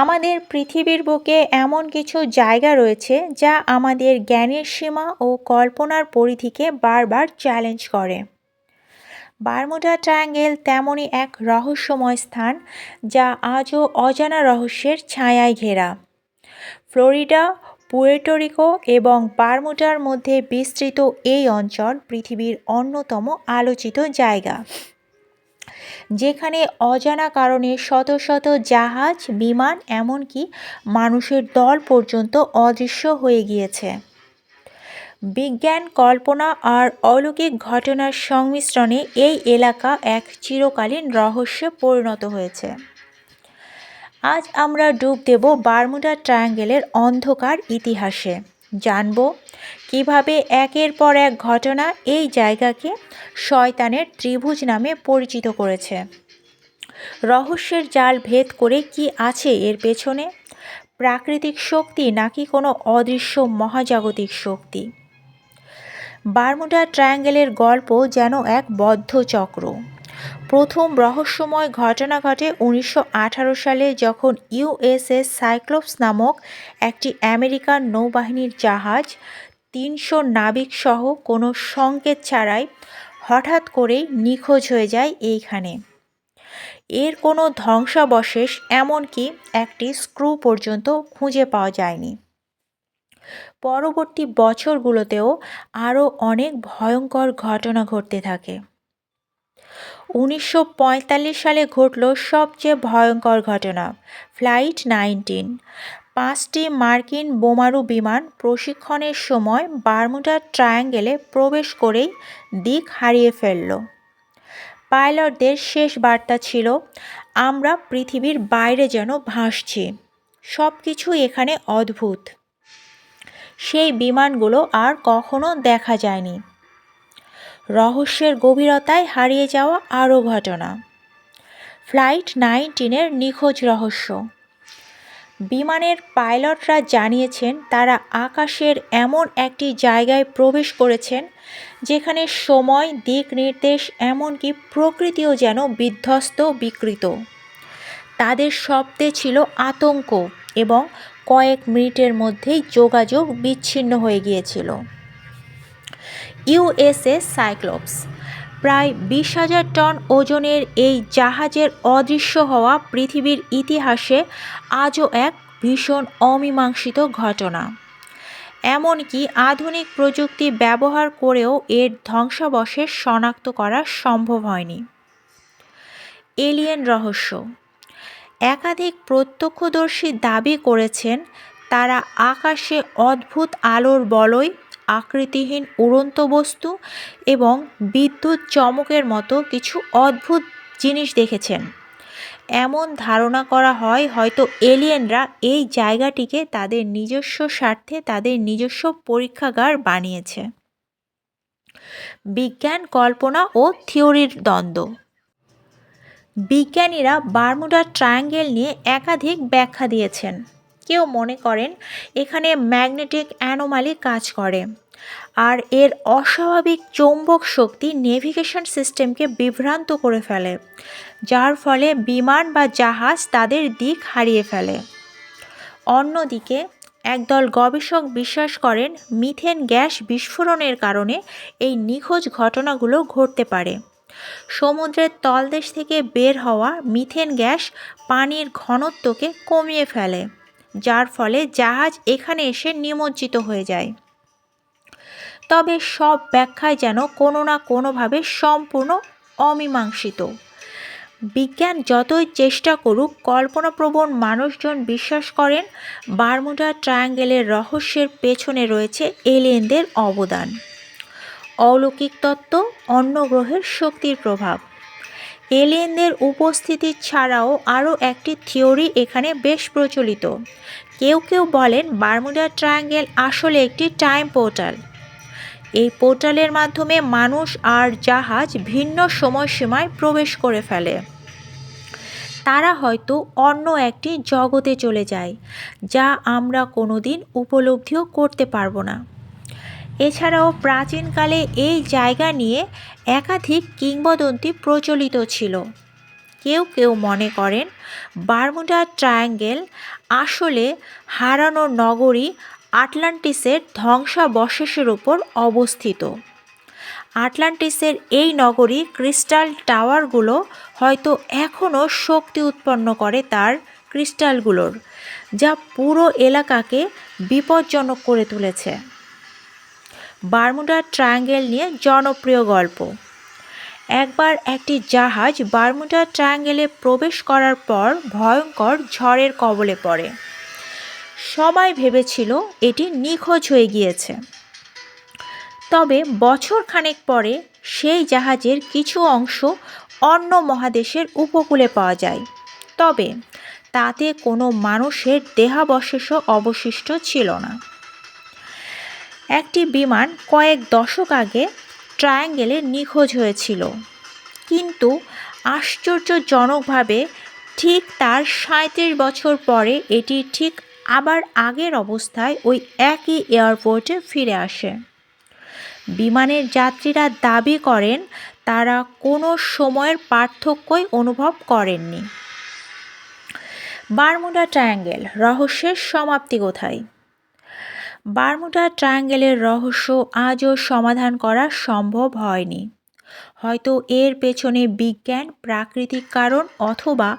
আমাদের পৃথিবীর বুকে এমন কিছু জায়গা রয়েছে যা আমাদের জ্ঞানের সীমা ও কল্পনার পরিধিকে বারবার চ্যালেঞ্জ করে। বারমুডা ট্রায়াঙ্গেল তেমনই এক রহস্যময় স্থান যা আজও অজানা রহস্যের ছায়ায় ঘেরা। ফ্লোরিডা পুয়ের্টোরিকো এবং বারমুডার মধ্যে বিস্তৃত এই অঞ্চল পৃথিবীর অন্যতম আলোচিত জায়গা। যেখানে অজানা কারণে শত শত জাহাজ, বিমান এমনকি মানুষের দল পর্যন্ত অদৃশ্য হয়ে গিয়েছে। বিজ্ঞান কল্পনা আর অলৌকিক ঘটনার সংমিশ্রণে এই এলাকা এক চিরকালীন রহস্যে পরিণত হয়েছে। আজ আমরা ডুব দেব বারমুডা ট্রায়াঙ্গেলের অন্ধকার ইতিহাসে। জানব কীভাবে একের পর এক ঘটনা এই জায়গাকে শয়তানের ত্রিভুজ নামে পরিচিত করেছে? রহস্যের জাল ভেদ করে কি আছে এর পেছনে? প্রাকৃতিক শক্তি নাকি কোনো অদৃশ্য মহাজাগতিক শক্তি? বারমুডা ট্রায়াঙ্গেলের গল্প যেন এক বদ্ধ চক্র। প্রথম রহস্যময় ঘটনা ঘটে উনিশশো আঠারো সালে যখন ইউএসএস সাইক্লোপস নামক একটি আমেরিকান নৌবাহিনীর জাহাজ তিনশো নাবিকসহ কোনো সংকেত ছাড়াই হঠাৎ করেই নিখোঁজ হয়ে যায় এইখানে। এর কোনো ধ্বংসাবশেষ এমনকি একটি স্ক্রু পর্যন্ত খুঁজে পাওয়া যায়নি। পরবর্তী বছরগুলোতেও আরও অনেক ভয়ঙ্কর ঘটনা ঘটতে থাকে। উনিশশো পঁয়তাল্লিশ সালে ঘটল সবচেয়ে ভয়ঙ্কর ঘটনা, ফ্লাইট নাইনটিন। পাঁচটি মার্কিন বোমারু বিমান প্রশিক্ষণের সময় বারমুডা ট্রায়াঙ্গেলে প্রবেশ করেই দিক হারিয়ে ফেলল। পাইলটদের শেষ বার্তা ছিল, আমরা পৃথিবীর বাইরে যেন ভাসছি। সব কিছু এখানে অদ্ভুত। সেই বিমানগুলো আর কখনো দেখা যায়নি। রহস্যের গভীরতায় হারিয়ে যাওয়া আরও ঘটনা। ফ্লাইট নাইনটিনের নিখোঁজ রহস্য। বিমানের পাইলটরা জানিয়েছেন, তারা আকাশের এমন একটি জায়গায় প্রবেশ করেছেন, যেখানে সময়, দিক নির্দেশ, এমনকি প্রকৃতিও যেন বিধ্বস্ত, বিকৃত। তাদের শব্দে ছিল আতঙ্ক এবং কয়েক মিনিটের মধ্যেই যোগাযোগ বিচ্ছিন্ন হয়ে গিয়েছিল। ইউএসএস সাইক্লোপস প্রায় বিশ হাজার টন ওজনের এই জাহাজের অদৃশ্য হওয়া পৃথিবীর ইতিহাসে আজও এক ভীষণ অমীমাংসিত ঘটনা। এমনকি আধুনিক প্রযুক্তি ব্যবহার করেও এর ধ্বংসাবশেষ শনাক্ত করা সম্ভব হয়নি। এলিয়েন রহস্য। একাধিক প্রত্যক্ষদর্শী দাবি করেছেন, তারা আকাশে অদ্ভুত আলোর বলয় আকৃতিহীন উড়ন্ত বস্তু এবং বিদ্যুৎ চমকের মতো কিছু অদ্ভুত জিনিস দেখেছেন। এমন ধারণা করা হয় হয়তো এলিয়েনরা এই জায়গাটিকে তাদের নিজস্ব স্বার্থে তাদের নিজস্ব পরীক্ষাগার বানিয়েছে। বিজ্ঞান কল্পনা ও থিওরির দ্বন্দ্ব। বিজ্ঞানীরা বারমুডা ট্রায়াঙ্গেল নিয়ে একাধিক ব্যাখ্যা দিয়েছেন। কেউ মনে করেন এখানে ম্যাগনেটিক অ্যানোমালি কাজ করে। আর এর অস্বাভাবিক চৌম্বক শক্তি নেভিগেশন সিস্টেমকে বিভ্রান্ত করে ফেলে, যার ফলে বিমান বা জাহাজ তাদের দিক হারিয়ে ফেলে। অন্যদিকে, একদল গবেষক বিশ্বাস করেন মিথেন গ্যাস বিস্ফোরণের কারণে এই নিখোঁজ ঘটনাগুলো ঘটতে পারে। সমুদ্রের তলদেশ থেকে বের হওয়া মিথেন গ্যাস পানির ঘনত্বকে কমিয়ে ফেলে। যার ফলে জাহাজ এখানে এসে নিমজ্জিত হয়ে যায়। তবে সব ব্যাখ্যায় যেন কোনো না কোনোভাবে সম্পূর্ণ অমীমাংসিত। বিজ্ঞান যতই চেষ্টা করুক, কল্পনাপ্রবণ মানুষজন বিশ্বাস করেন, বারমুডা ট্রায়াঙ্গেলের রহস্যের পেছনে রয়েছে এলিয়েনদের অবদান। অলৌকিক তত্ত্ব, অন্য গ্রহের শক্তির প্রভাব। এলিয়েনদের উপস্থিতি ছাড়াও আরও একটি থিওরি এখানে বেশ প্রচলিত। কেউ কেউ বলেন বারমুডা ট্রায়াঙ্গেল আসলে একটি টাইম পোর্টাল। এই পোর্টালের মাধ্যমে মানুষ আর জাহাজ ভিন্ন সময়সীমায় প্রবেশ করে ফেলে। তারা হয়তো অন্য একটি জগতে চলে যায়, যা আমরা কোনোদিন উপলব্ধিও করতে পারব না। এছাড়াও প্রাচীনকালে এই জায়গা নিয়ে একাধিক কিংবদন্তি প্রচলিত ছিল। কেউ কেউ মনে করেন বারমুডা ট্রায়াঙ্গেল আসলে হারানো নগরী আটলান্টিসের ধ্বংসাবশেষের উপর অবস্থিত। আটলান্টিসের এই নগরী ক্রিস্টাল টাওয়ারগুলো হয়তো এখনও শক্তি উৎপন্ন করে তার ক্রিস্টালগুলোর, যা পুরো এলাকাকে বিপজ্জনক করে তুলেছে। বারমুডা ট্রায়াঙ্গেল নিয়ে জনপ্রিয় গল্প। একবার একটি জাহাজ বারমুডা ট্রায়াঙ্গেলে প্রবেশ করার পর ভয়ঙ্কর ঝড়ের কবলে পড়ে। সবাই ভেবেছিল এটি নিখোঁজ হয়ে গিয়েছে। তবে বছর খানেক পরে সেই জাহাজের কিছু অংশ অন্য মহাদেশের উপকূলে পাওয়া যায়। তবে তাতে কোনো মানুষের দেহাবশেষও অবশিষ্ট ছিল না। একটি বিমান কয়েক দশক আগে ট্রায়াঙ্গেলে নিখোঁজ হয়েছিল। কিন্তু আশ্চর্যজনকভাবে ঠিক তার সাঁত্রিশ বছর পরে এটি ঠিক আবার আগের অবস্থায় ওই একই এয়ারপোর্টে ফিরে আসে। বিমানের যাত্রীরা দাবি করেন, তারা কোনো সময়ের পার্থক্যই অনুভব করেননি। বারমুডা ট্রায়াঙ্গেল, রহস্যের সমাপ্তি কোথায়? বারমুডা ট্রায়াঙ্গেলের রহস্য আজও সমাধান করা সম্ভব হয়নি। হয়তো এর পেছনে বিজ্ঞান, প্রাকৃতিক কারণ অথবা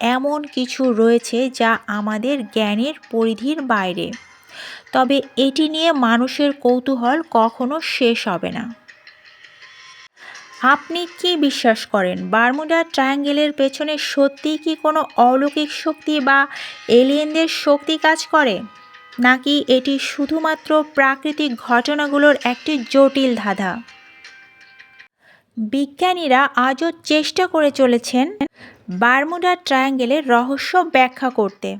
এমন কিছু রয়েছে যা আমাদের জ্ঞানের পরিধির বাইরে। তবে এটি নিয়ে মানুষের কৌতূহল কখনো শেষ হবে না। আপনি কি বিশ্বাস করেন, বারমুডা ট্রায়াঙ্গেলের পেছনে সত্যিই কি কোনো অলৌকিক শক্তি বা এলিয়েনদের শক্তি কাজ করে? নাকি এটি শুধুমাত্র প্রাকৃতিক ঘটনাগুলোর একটি জটিল ধাঁধা? বিজ্ঞানীরা আজও চেষ্টা করে চলেছেন বারমুডা ট্রায়াঙ্গেলের রহস্য ব্যাখ্যা করতে।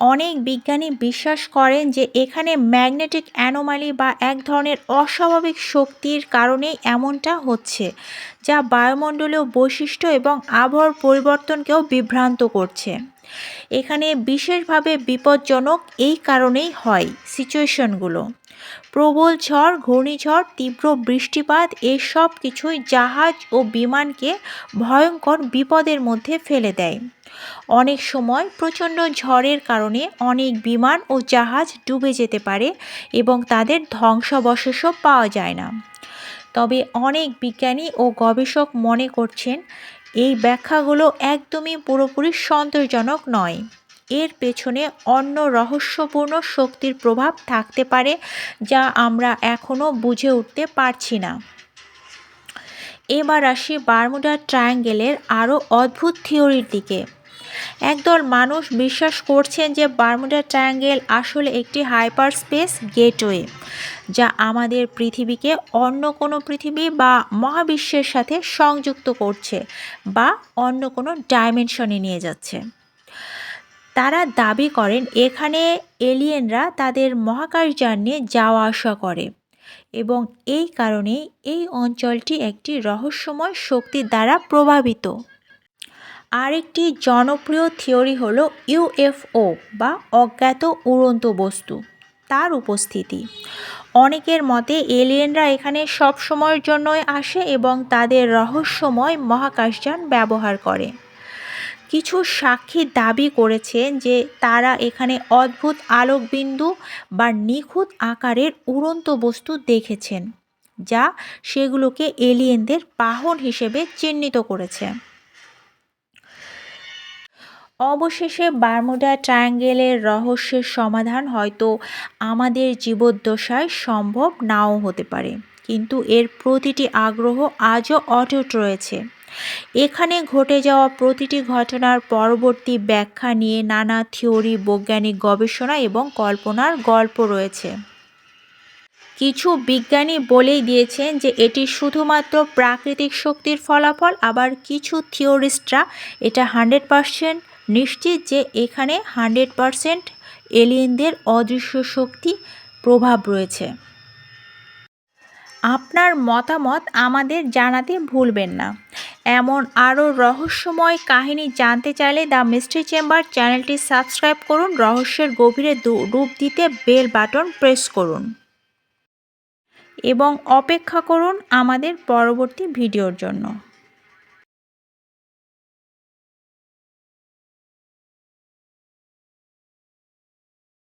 অনেক বিজ্ঞানী বিশ্বাস করেন যে এখানে ম্যাগনেটিক অ্যানোমালি বা এক ধরনের অস্বাভাবিক শক্তির কারণেই এমনটা হচ্ছে, যা বায়ুমণ্ডলীয় বৈশিষ্ট্য এবং আবহাওয়ার পরিবর্তনকেও বিভ্রান্ত করছে। এখানে বিশেষভাবে বিপজ্জনক এই কারণেই হয় সিচুয়েশনগুলো। প্রবল ঝড়, ঘূর্ণিঝড়, তীব্র বৃষ্টিপাত, এসব কিছুই জাহাজ ও বিমানকে ভয়ঙ্কর বিপদের মধ্যে ফেলে দেয়। অনেক সময় প্রচণ্ড ঝড়ের কারণে অনেক বিমান ও জাহাজ ডুবে যেতে পারে এবং তাদের ধ্বংসাবশেষও পাওয়া যায় না। তবে অনেক বিজ্ঞানী ও গবেষক মনে করছেন এই ব্যাখ্যাগুলো একদমই পুরোপুরি সন্তোষজনক নয়। এর পেছনে অন্য রহস্যপূর্ণ শক্তির প্রভাব থাকতে পারে, যা আমরা এখনও বুঝে উঠতে পারছি না। এবার আসি বারমুডা ট্রায়াঙ্গেলের আরও অদ্ভুত থিওরির দিকে। একদল মানুষ বিশ্বাস করছেন যে বারমুডা ট্রায়াঙ্গেল আসলে একটি হাইপার স্পেস গেটওয়ে। যা আমাদের পৃথিবীকে অন্য কোনো পৃথিবী বা মহাবিশ্বের সাথে সংযুক্ত করছে বা অন্য কোনো ডাইমেনশনে নিয়ে যাচ্ছে। তারা দাবি করেন, এখানে এলিয়েনরা তাদের মহাকাশযান নিয়ে যাওয়া আসা করে এবং এই কারণে এই অঞ্চলটি একটি রহস্যময় শক্তির দ্বারা প্রভাবিত। আরেকটি জনপ্রিয় থিওরি হলো ইউএফও বা অজ্ঞাত উড়ন্ত বস্তু। তার উপস্থিতি। অনেকের মতে এলিয়েনরা এখানে সব সময়ের জন্যই আসে এবং তাদের রহস্যময় মহাকাশযান ব্যবহার করে। কিছু সাক্ষী দাবি করেছেন যে তারা এখানে অদ্ভুত আলোকবিন্দু বা নিখুঁত আকারের উড়ন্ত বস্তু দেখেছেন, যা সেগুলোকে এলিয়েনদের বাহন হিসেবে চিহ্নিত করেছে। অবশেষে বারমুডা ট্রায়াঙ্গেলের রহস্যের সমাধান হয়তো আমাদের জীবদ্দশায় সম্ভব নাও হতে পারে। কিন্তু এর প্রতিটি আগ্রহ আজও অটুট রয়েছে। এখানে ঘটে যাওয়া প্রতিটি ঘটনার পরবর্তী ব্যাখ্যা নিয়ে নানা থিওরি, বৈজ্ঞানিক গবেষণা এবং কল্পনার গল্প রয়েছে। কিছু বিজ্ঞানী বলেই দিয়েছেন যে এটি শুধুমাত্র প্রাকৃতিক শক্তির ফলাফল, আবার কিছু থিওরিস্টরা এটা হান্ড্রেড পারসেন্ট নিশ্চিত যে এখানে হান্ড্রেড পারসেন্ট এলিয়েনদের অদৃশ্য শক্তি প্রভাব রয়েছে। আপনার মতামত আমাদের জানাতে ভুলবেন না। এমন আরও রহস্যময় কাহিনী জানতে চাইলে দ্য মিস্ট্রি চেম্বার চ্যানেলটি সাবস্ক্রাইব করুন, রহস্যের গভীরে রূপ দিতে বেল বাটন প্রেস করুন। এবং অপেক্ষা করুন আমাদের পরবর্তী ভিডিওর জন্য।